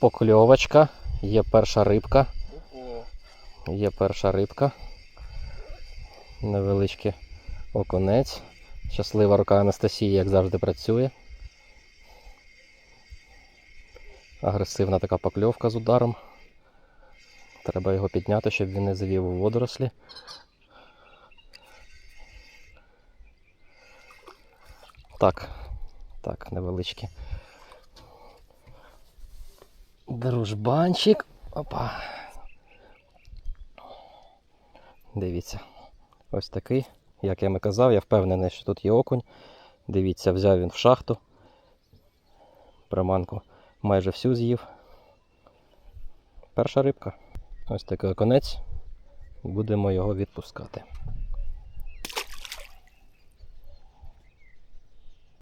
Покльовочка, є перша рибка. Є перша рибка. Невеличкий окунець. Щаслива рука Анастасії, як завжди, працює. Агресивна така покльовка з ударом. Треба його підняти, щоб він не завів у водорослі. Так, так, невеличкий. Дружбанчик. Опа. Дивіться. Ось такий. Як я вам казав, я впевнений, що тут є окунь. Дивіться, взяв він в шахту. Приманку майже всю з'їв. Перша рибка. Ось такий оконець. Будемо його відпускати.